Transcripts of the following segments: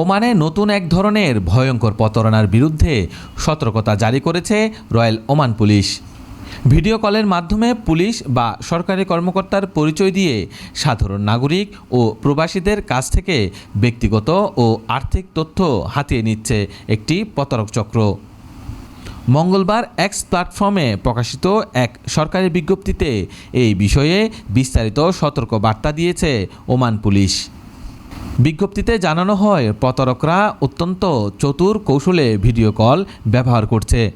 ওমানে নতুন এক ধরনের ভয়ঙ্কর প্রতারণার বিরুদ্ধে সতর্কতা জারি করেছে রয়্যাল ওমান পুলিশ। ভিডিও কলের মাধ্যমে পুলিশ বা সরকারি কর্মকর্তার পরিচয় দিয়ে সাধারণ নাগরিক ও প্রবাসীদের কাছ থেকে ব্যক্তিগত ও আর্থিক তথ্য হাতিয়ে নিচ্ছে একটি প্রতারক চক্র। মঙ্গলবার এক্স প্ল্যাটফর্মে প্রকাশিত এক সরকারি বিজ্ঞপ্তিতে এই বিষয়ে বিস্তারিত সতর্ক বার্তা দিয়েছে ওমান পুলিশ। বিজ্ঞপ্তিতে জানানো হয়, প্রতারকরা অত্যন্ত চতুর কৌশলে ভিডিও কল ব্যবহার করছে।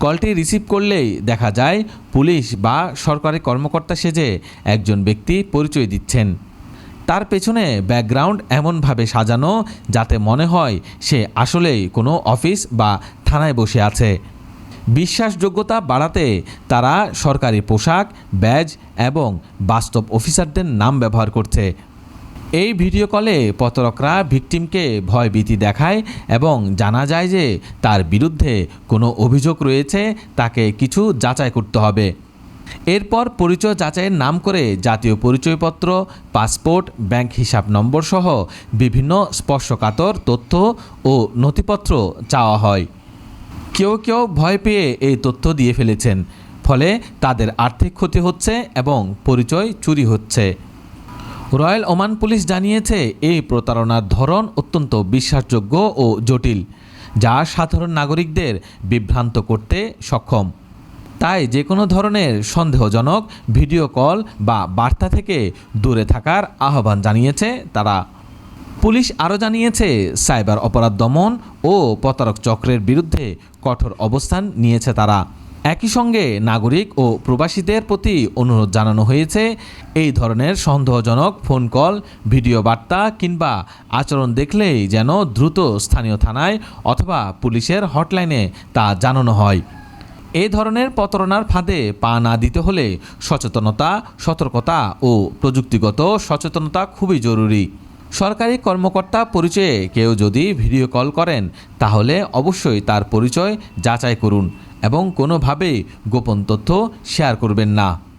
কলটি রিসিভ করলেই দেখা যায়, পুলিশ বা সরকারি কর্মকর্তা সেজে একজন ব্যক্তি পরিচয় দিচ্ছেন। তার পেছনে ব্যাকগ্রাউন্ড এমনভাবে সাজানো যাতে মনে হয় সে আসলেই কোনো অফিস বা থানায় বসে আছে। বিশ্বাসযোগ্যতা বাড়াতে তারা সরকারি পোশাক, ব্যাজ এবং বাস্তব অফিসারদের নাম ব্যবহার করছে। এই ভিডিও কলে প্রতারকরা ভিকটিমকে ভয়ভীতি দেখায় এবং জানা যায় যে তার বিরুদ্ধে কোনো অভিযোগ রয়েছে, তাকে কিছু যাচাই করতে হবে। এরপর পরিচয় যাচাইয়ের নাম করে জাতীয় পরিচয়পত্র, পাসপোর্ট, ব্যাংক হিসাব নম্বর সহ বিভিন্ন স্পর্শকাতর তথ্য ও নথিপত্র চাওয়া হয়। কেউ কেউ ভয় পেয়ে এই তথ্য দিয়ে ফেলেছেন, ফলে তাদের আর্থিক ক্ষতি হচ্ছে এবং পরিচয় চুরি হচ্ছে। রয়্যাল ওমান পুলিশ জানিয়েছে, এই প্রতারণার ধরন অত্যন্ত বিশ্বাসযোগ্য ও জটিল, যা সাধারণ নাগরিকদের বিভ্রান্ত করতে সক্ষম। তাই যে কোনো ধরনের সন্দেহজনক ভিডিও কল বা বার্তা থেকে দূরে থাকার আহ্বান জানিয়েছে তারা। পুলিশ আরও জানিয়েছে, সাইবার অপরাধ দমন ও প্রতারক চক্রের বিরুদ্ধে কঠোর অবস্থান নিয়েছে তারা। একই সঙ্গে নাগরিক ও প্রবাসীদের প্রতি অনুরোধ জানানো হয়েছে, এই ধরনের সন্দেহজনক ফোন কল ভিডিও বার্তা কিংবা আচরণ দেখলেই যেন দ্রুত স্থানীয় থানায় অথবা পুলিশের হটলাইনে তা জানানো হয়। এই ধরনের প্রতারণার ফাঁদে পা না দিতে হলে সচেতনতা, সতর্কতা ও প্রযুক্তিগত সচেতনতা খুবই জরুরি। সরকারি কর্মকর্তা পরিচয়ে কেউ যদি ভিডিও কল করেন, তাহলে অবশ্যই তার পরিচয় যাচাই করুন। এবং কোনোভাবে গোপন তথ্য শেয়ার করবেন না।